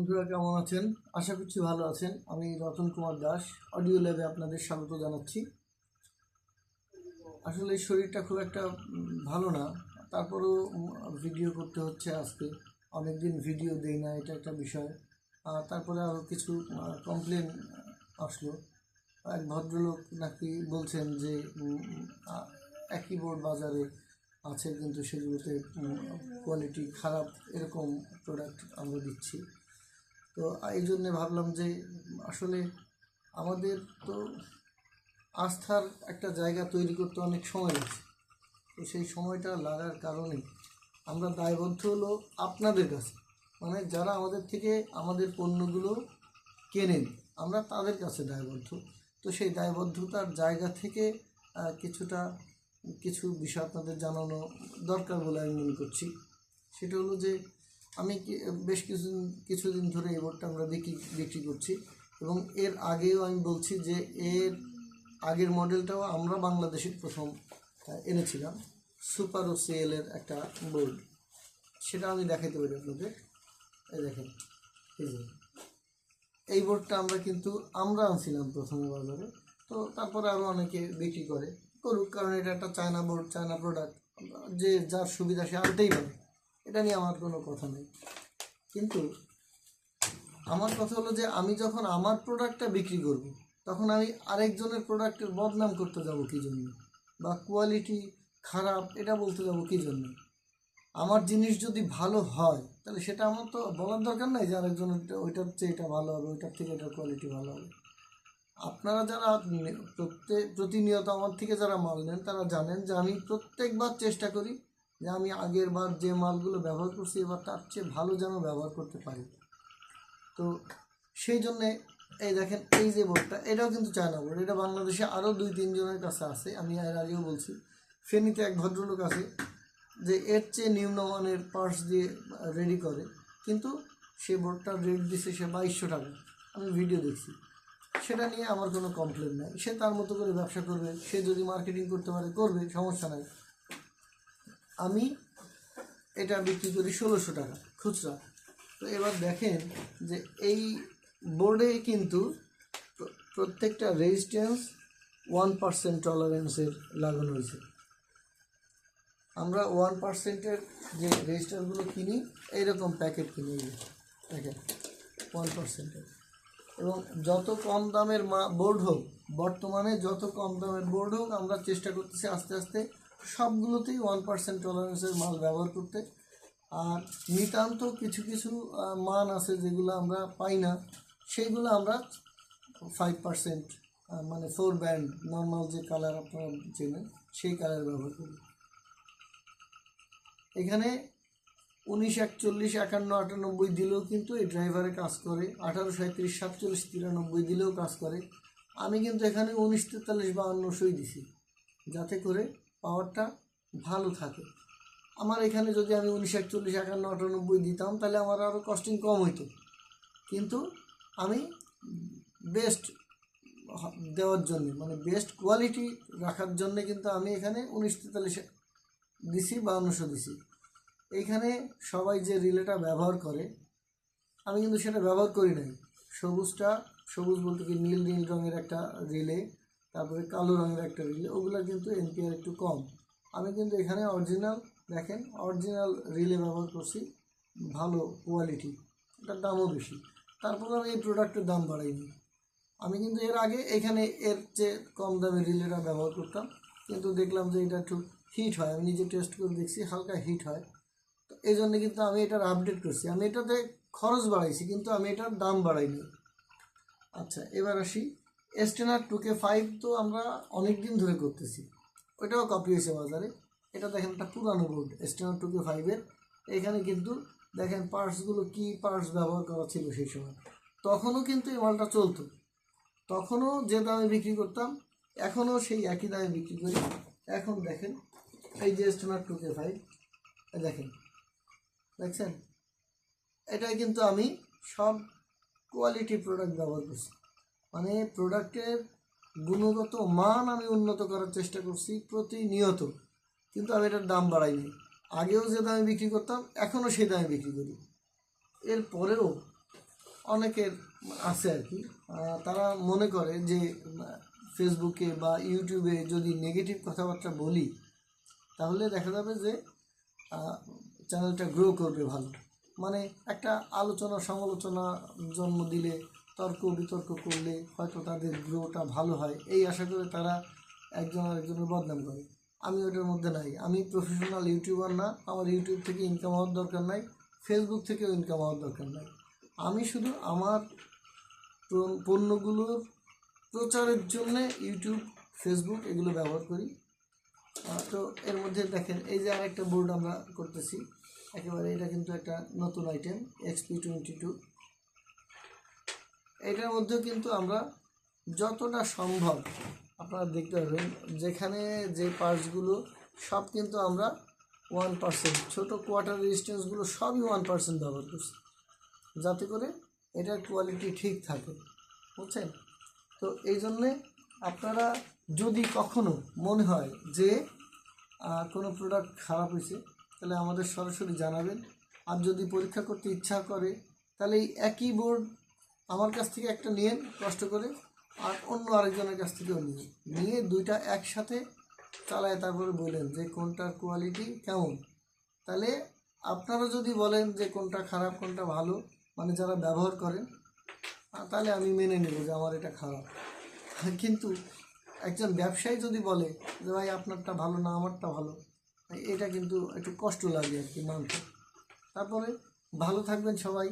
বন্ধুরা, কেমন আছেন? আশা করছি ভালো আছেন। আমি রতন কুমার দাস অডিও ল্যাবে আপনাদের স্বাগত জানাচ্ছি। আসলে শরীরটা খুব একটা ভালো না। তারপরেও ভিডিও করতে হচ্ছে আজকে। অনেকদিন ভিডিও দেই না, এটা একটা বিষয়। তারপরে আরও কিছু কমপ্লেন আসলো। এক ভদ্রলোক নাকি বলছেন যে একই বোর্ড বাজারে আছে, কিন্তু সেগুলোতে কোয়ালিটি খারাপ, এরকম প্রোডাক্ট আমরা দিচ্ছি। তো এই জন্যে ভাবলাম যে আসলে আমাদের তো আস্থার একটা জায়গা তৈরি করতে অনেক সময় লাগছে। তো সেই সময়টা লাগার কারণে আমরা দায়বদ্ধ হলো আপনাদের কাছে। মানে যারা আমাদের থেকে আমাদের পণ্যগুলো কেনেন, আমরা তাদের কাছে দায়বদ্ধ। তো সেই দায়বদ্ধতার জায়গা থেকে কিছুটা, কিছু বিষয় আপনাদের জানানো দরকার বলে আমি মনে করছি। সেটা হলো যে আমি বেশ কিছু, কিছুদিন ধরে এই বোর্ডটা আমরা বিক্রি বিক্রি করছি এবং এর আগেও আমি বলছি যে এর আগের মডেলটাও আমরা বাংলাদেশের প্রথম এনেছিলাম, সুপার ও সিএলের একটা বোর্ড সেটা আমি দেখাতে পারি আপনাদের। এই দেখেন, এই এই বোর্ডটা আমরা কিন্তু, আমরা আনছিলাম প্রথমে বাজারে। তো তারপরে আরও অনেকে বিক্রি করে। করুক, কারণ এটা একটা চায়না বোর্ড চায়না প্রোডাক্ট যে যার সুবিধা সে আনতেই পারে। এটা নিয়ে আমার কোনো কথা নেই। কিন্তু আমার কথা হলো যে আমি যখন আমার প্রোডাক্টটা বিক্রি করব, তখন আমি আরেকজনের প্রোডাক্টের বদনাম করতে যাব কী জন্য? বা কোয়ালিটি খারাপ, এটা বলতে যাব কী জন্য? আমার জিনিস যদি ভালো হয়, তাহলে সেটা আমার তো বলার দরকার নাই যে আরেকজনের ওইটার চেয়ে এটা ভালো হবে, ওইটার থেকে এটার কোয়ালিটি ভালো হবে। আপনারা যারা প্রত্যেক প্রতিনিয়ত আমার থেকে যারা মাল নেন, তারা জানেন যে আমি প্রত্যেকবার চেষ্টা করি যে আমি আগের বার যে মালগুলো ব্যবহার করছি, এবার তার চেয়ে ভালো যেন ব্যবহার করতে পারি। তো সেই জন্যে এই দেখেন, এই যে বোর্ডটা, এটাও কিন্তু চায়না বোর্ড। এটা বাংলাদেশে আরও দুই তিনজনের কাছে আছে। আমি এর আগেও বলছি, ফেনীতে এক ভদ্রলোক আছে যে এর চেয়ে নিম্নমানের পার্টস দিয়ে রেডি করে, কিন্তু সে বোর্ডটার রেট দিছে সে বাইশশো টাকা। আমি ভিডিও দেখছি। সেটা নিয়ে আমার কোনো কমপ্লেন নাই। সে তার মতো করে ব্যবসা করবে, সে যদি মার্কেটিং করতে পারে, করবে, সমস্যা নাই। আমি এটা বিক্রি করি ষোলোশো টাকা খুচরা। তো এবার দেখেন যে এই বোর্ডে কিন্তু প্রত্যেকটা রেজিস্ট্যান্স ওয়ান পার্সেন্ট টলারেন্সের লাগানো হয়েছে। আমরা ওয়ান পার্সেন্টের যে রেজিস্টারগুলো কিনি, এইরকম প্যাকেট কিনি দেখেন ওয়ান পার্সেন্টের এবং যত কম দামের মা বোর্ড হোক, বর্তমানে যত কম দামের বোর্ড হোক, আমরা চেষ্টা করতেছি আস্তে আস্তে সবগুলোতেই ওয়ান পার্সেন্ট টলারেন্সের মাল ব্যবহার করতে। আর নিতান্ত কিছু কিছু মান আছে যেগুলো আমরা পাই না সেইগুলো আমরা ফাইভ পার্সেন্ট মানে ফোর ব্যান্ড নর্মাল যে কালার আপনারা চেনেন, সেই কালার ব্যবহার করি। এখানে উনিশ, একচল্লিশ, একান্ন, আটানব্বই দিলেও কিন্তু এই ড্রাইভারে কাজ করে, আঠারো সাঁত্রিশ সাতচল্লিশ, তিরানব্বই দিলেও কাজ করে। আমি কিন্তু এখানে উনিশ, তেতাল্লিশ বাউন্নশোই দিছি, যাতে করে পাওয়ারটা ভালো থাকে। আমার এখানে যদি আমি উনিশ একচল্লিশ, একান্ন, আটানব্বই দিতাম, তাহলে আমার আরও কস্টিং কম হইতো। কিন্তু আমি বেস্ট দেওয়ার জন্য মানে বেস্ট কোয়ালিটি রাখার জন্য কিন্তু আমি এখানে উনিশ তেতাল্লিশে দিছি বাউন্নশো দিছি। এইখানে সবাই যে রিলেটা ব্যবহার করে, আমি কিন্তু সেটা ব্যবহার করি নাই। সবুজটা, সবুজ বলতে কি নীল নীল রঙের একটা রিলে তারপরে কালো রঙের একটা রিলে ওগুলো কিন্তু এনপিআর একটু কম। আমি কিন্তু এখানে অরিজিনাল দেখেন অরিজিনাল রিলে ব্যবহার করছি, ভালো কোয়ালিটি এটার দামও বেশি। তারপর আমি এই প্রোডাক্টের দাম বাড়াইনি আমি কিন্তু এর আগে এখানে এর চেয়ে কম দামে রিলেটা ব্যবহার করতাম, কিন্তু দেখলাম যে এটা একটু হিট হয়। আমি নিজে টেস্ট করে দেখছি, হালকা হিট হয়। তো এই জন্য কিন্তু আমি এটার আপডেট করছি। আমি এটাতে খরচ বাড়াইছি, কিন্তু আমি এটার দাম বাড়াইনি। আচ্ছা এবার আসি এসটেনার টু কে ফাইভ তো আমরা অনেক দিন ধরে করতেছি। ওইটাও কপি হয়েছে বাজারে। এটা দেখেন একটা পুরানো বোর্ড এসটেনার টু কে ফাইভের এখানে কিন্তু দেখেন পার্টসগুলো কি পার্টস ব্যবহার করা ছিল সেই সময়। তখনও কিন্তু এই মালটা চলতো। তখনও যে দামে বিক্রি করতাম, এখনও সেই একই দামে বিক্রি করি। এখন দেখেন এই যে এস্টোনার টু কে ফাইভ দেখেন। দেখছেন? এটাই কিন্তু আমি সব কোয়ালিটি প্রোডাক্ট ব্যবহার করছি। মানে প্রোডাক্টের গুণগত মান আমি উন্নত করার চেষ্টা করছি প্রতিনিয়ত। কিন্তু আমি এটার দাম বাড়াইনি। আগেও যে দামে বিক্রি করতাম, এখনও সেই দামে বিক্রি করি। এরপরেও অনেকের আছে আর কি। তারা মনে করে যে ফেসবুকে বা ইউটিউবে যদি নেগেটিভ কথাবার্তা বলি, তাহলে দেখা যাবে যে চ্যানেলটা গ্রো করবে ভালো। মানে একটা আলোচনা সমালোচনা জন্ম দিলে তর্ক বিতর্ক করলে হয়তো তাদের গ্রোটা ভালো হয়। এই আশা করে তারা একজন আরেকজনের বদনাম করে। আমি ওটার মধ্যে নাই। আমি প্রফেশনাল ইউটিউবার না। আমার ইউটিউব থেকে ইনকাম হওয়ার দরকার নাই। ফেসবুক থেকেও ইনকাম হওয়ার দরকার নাই। আমি শুধু আমার পণ্যগুলোর প্রচারের জন্য ইউটিউব ফেসবুক এগুলো ব্যবহার করি। তো এর মধ্যে দেখেন, এই যে আরেকটা বোর্ড আমরা করতেছি। একেবারে এটা কিন্তু একটা নতুন আইটেম এক্সপি টোয়েন্টি টু এটার মধ্যেও কিন্তু আমরা যতটা সম্ভব আপনারা দেখতে পাবেন যেখানে যে পার্টসগুলো সব কিন্তু আমরা ওয়ান পার্সেন্ট ছোটো কোয়ার্টার রেজিস্ট্যান্সগুলো সবই ওয়ান পার্সেন্ট ব্যবহার করছি। যাতে করে এটার কোয়ালিটি ঠিক থাকে, বুঝছেন? তো এই জন্যে আপনারা যদি কখনো মনে হয় যে কোনো প্রোডাক্ট খারাপ হয়েছে, তাহলে আমাদের সরাসরি জানাবেন। আর যদি পরীক্ষা করতে ইচ্ছা করে, তাহলে এই একই বোর্ড আমার কাছ থেকে একটা নিয়ে কষ্ট করে, আর অন্য আরেকজনের কাছ থেকেও নিয়ে নিয়ে দুইটা একসাথে চালায়, তারপরে বললেন যে কোনটার কোয়ালিটি কেমন। তাহলে আপনারা যদি বলেন যে কোনটা খারাপ, কোনটা ভালো মানে যারা ব্যবহার করেন তাহলে আমি মেনে নেব যে আমার এটা খারাপ। কিন্তু একজন ব্যবসায়ী যদি বলে যে ভাই আপনারটা ভালো না আমারটা ভালো, এটা কিন্তু একটু কষ্ট লাগে আর কি মানতে। তারপরে ভালো থাকবেন সবাই।